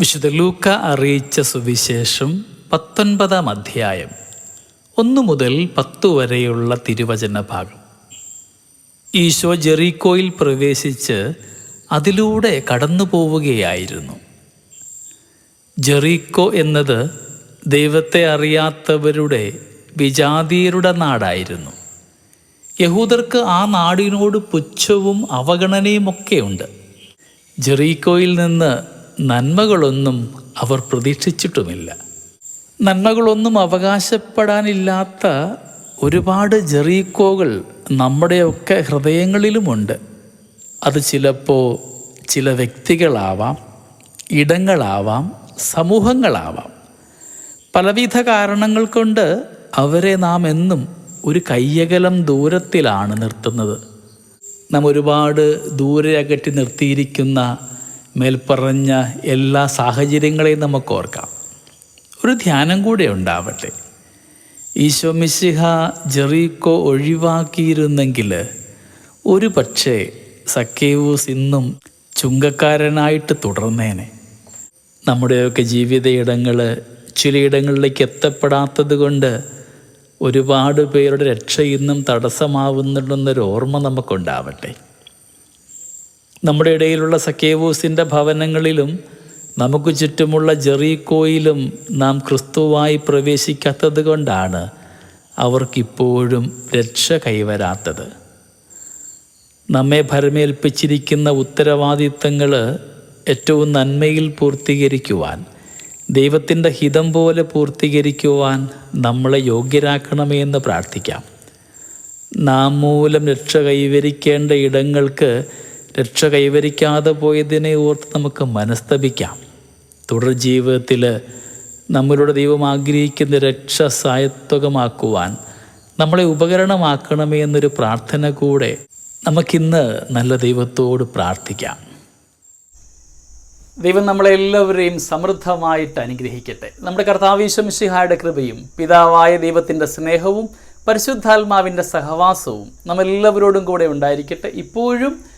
വിശുദ്ധ ലൂക്ക അറിയിച്ച സുവിശേഷം പത്തൊൻപതാം അധ്യായം ഒന്നു മുതൽ പത്തു വരെയുള്ള തിരുവചന ഭാഗം. ഈശോ ജെറീക്കോയിൽ പ്രവേശിച്ച് അതിലൂടെ കടന്നു പോവുകയായിരുന്നു ജെറീക്കോ എന്നത് ദൈവത്തെ അറിയാത്തവരുടെ വിജാതീയരുടെ നാടായിരുന്നു. യഹൂദർക്ക് ആ നാടിനോട് പുച്ഛവും അവഗണനയുമൊക്കെയുണ്ട്. ജെറീക്കോയിൽ നിന്ന് നന്മകളൊന്നും അവർ പ്രതീക്ഷിച്ചിട്ടുമില്ല. നന്മകളൊന്നും അവകാശപ്പെടാനില്ലാത്ത ഒരുപാട് ജെറീക്കോകൾ നമ്മുടെയൊക്കെ ഹൃദയങ്ങളിലുമുണ്ട്. അത് ചിലപ്പോൾ ചില വ്യക്തികളാവാം ഇടങ്ങളാവാം സമൂഹങ്ങളാവാം. പലവിധ കാരണങ്ങൾ കൊണ്ട് അവരെ നാം എന്നും ഒരു കയ്യകലം ദൂരത്തിലാണ് നിർത്തുന്നത്. നാം ഒരുപാട് ദൂരെ അകറ്റി നിർത്തിയിരിക്കുന്ന മേൽപ്പറഞ്ഞ എല്ലാ സാഹചര്യങ്ങളെയും നമുക്ക് ഓർക്കാം. ഒരു ധ്യാനം കൂടെ ഉണ്ടാവട്ടെ. ഈശോ മിശിഹ ജെറീക്കോ ഒഴിവാക്കിയിരുന്നെങ്കിൽ ഒരു പക്ഷേ സക്കേവൂസ് ഇന്നും ചുങ്കക്കാരനായിട്ട് തുടർന്നേനെ. നമ്മുടെയൊക്കെ ജീവിത ജീവിതയിടങ്ങൾ ചിലയിടങ്ങളിലേക്ക് എത്തപ്പെടാത്തത് കൊണ്ട് ഒരുപാട് പേരുടെ രക്ഷ ഇന്നും തടസ്സമാവുന്നുണ്ടെന്നൊരു ഓർമ്മ നമുക്കുണ്ടാവട്ടെ. നമ്മുടെ ഇടയിലുള്ള സക്കേവൂസിന്റെ ഭവനങ്ങളിലും നമുക്ക് ചുറ്റുമുള്ള ജെറീക്കോയിലും നാം ക്രിസ്തുവായി പ്രവേശിക്കാത്തത് കൊണ്ടാണ് അവർക്കിപ്പോഴും രക്ഷ കൈവരാത്തത്. നമ്മെ ഭരമേൽപ്പിച്ചിരിക്കുന്ന ഉത്തരവാദിത്തങ്ങൾ ഏറ്റവും നന്മയിൽ പൂർത്തീകരിക്കുവാൻ ദൈവത്തിന്റെ ഹിതം പോലെ പൂർത്തീകരിക്കുവാൻ നമ്മളെ യോഗ്യരാക്കണമേ എന്ന് പ്രാർത്ഥിക്കാം. നാം മൂലം രക്ഷ കൈവരിക്കേണ്ട ഇടങ്ങൾക്ക് രക്ഷ കൈവരിക്കാതെ പോയതിനെ ഓർത്ത് നമുക്ക് മനസ്തപിക്കാം. തുടർ ജീവിതത്തിൽ നമ്മളുടെ ദൈവം ആഗ്രഹിക്കുന്ന രക്ഷ സായത്വകമാക്കുവാൻ നമ്മളെ ഉപകരണമാക്കണമേ എന്നൊരു പ്രാർത്ഥന കൂടെ നമുക്കിന്ന് നല്ല ദൈവത്തോട് പ്രാർത്ഥിക്കാം. ദൈവം നമ്മളെല്ലാവരെയും സമൃദ്ധമായിട്ട് അനുഗ്രഹിക്കട്ടെ. നമ്മുടെ കർത്താവീശമിഷിഹായുടെ കൃപയും പിതാവായ ദൈവത്തിന്റെ സ്നേഹവും പരിശുദ്ധാത്മാവിന്റെ സഹവാസവും നമ്മളെല്ലാവരോടും കൂടെ ഉണ്ടായിരിക്കട്ടെ. ഇപ്പോഴും